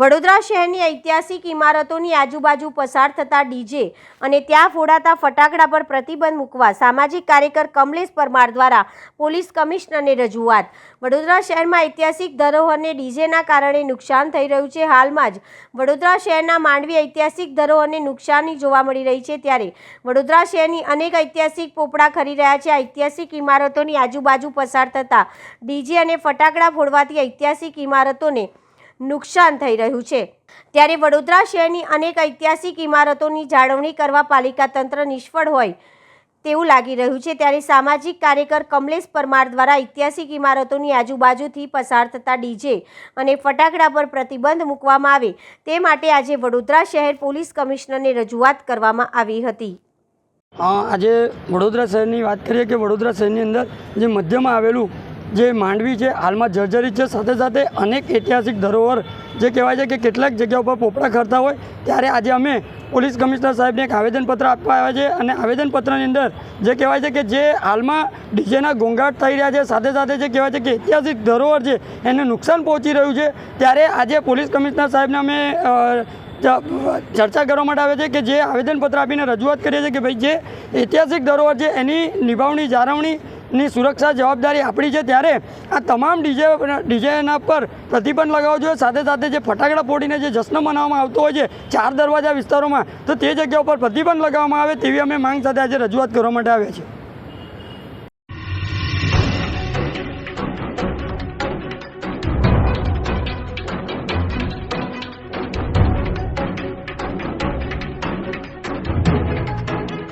વડોદરા શહેરની ઐતિહાસિક ઇમારતોની આજુબાજુ પસાર થતા ડીજે અને ત્યાં ફોડાતા ફટાકડા પર પ્રતિબંધ મૂકવા સામાજિક કાર્યકર કમલેશ પરમાર દ્વારા પોલીસ કમિશનરને રજૂઆત. વડોદરા શહેરમાં ઐતિહાસિક ધરોહરને ડીજેના કારણે નુકસાન થઈ રહ્યું છે. હાલમાં જ વડોદરા શહેરના માંડવી ઐતિહાસિક ધરોહરને નુકસાની જોવા મળી રહી છે ત્યારે વડોદરા શહેરની અનેક ઐતિહાસિક પોપડા ખરી રહ્યા છે. ઐતિહાસિક ઇમારતોની આજુબાજુ પસાર થતા ડીજે અને ફટાકડા ફોડવાથી ઐતિહાસિક ઇમારતોને નુકસાન થઈ રહ્યું છે. ત્યારે વડોદરા શહેરની અનેક ઐતિહાસિક ઇમારતોની જાળવણી કરવા પાલિકા તંત્ર નિષ્ફળ હોય તેવું લાગી રહ્યું છે. ત્યારે સામાજિક કાર્યકર કમલેશ પરમાર દ્વારા ઐતિહાસિક ઇમારતોની આજુબાજુથી પસાર થતા ડીજે અને ફટાકડા પર પ્રતિબંધ મૂકવામાં આવે તે માટે આજે વડોદરા શહેર પોલીસ કમિશનરને રજૂઆત કરવામાં આવી હતી. આજે વડોદરા શહેરની વાત કરીએ કે વડોદરા શહેરની અંદર જે મધ્યમાં આવેલું જે માંડવી છે, હાલમાં જર્જરિત છે, સાથે સાથે અનેક ઐતિહાસિક ધરોહર જે કહેવાય છે કે કેટલાક જગ્યા ઉપર પોપડા કરતા હોય, ત્યારે આજે અમે પોલીસ કમિશનર સાહેબને એક આવેદનપત્ર આપવા આવ્યા છે અને આવેદનપત્રની અંદર જે કહેવાય છે કે જે હાલમાં ડીજેના ઘોંઘાટ થઈ રહ્યા છે, સાથે સાથે જે કહેવાય છે કે ઐતિહાસિક ધરોહર છે, એને નુકસાન પહોંચી રહ્યું છે, ત્યારે આજે પોલીસ કમિશનર સાહેબને અમે ચર્ચા કરવા માટે આવે છે કે જે આવેદનપત્ર આપીને રજૂઆત કરીએ છીએ કે ભાઈ જે ઐતિહાસિક ધરોહર છે, એની નિભાવણી જાળવણીની સુરક્ષા જવાબદારી આપણી છે ત્યારે આ તમામ ડીજે, ડીજેના પર પ્રતિબંધ લગાવવો જોઈએ. સાથે સાથે જે ફટાકડા ફોડીને જે જશ્ન મનાવવામાં આવતો હોય છે, ચાર દરવાજા વિસ્તારોમાં, તો તે જગ્યા ઉપર પ્રતિબંધ લગાવવામાં આવે તેવી અમે માંગ સાથે આજે રજૂઆત કરવા માટે આવ્યા છીએ.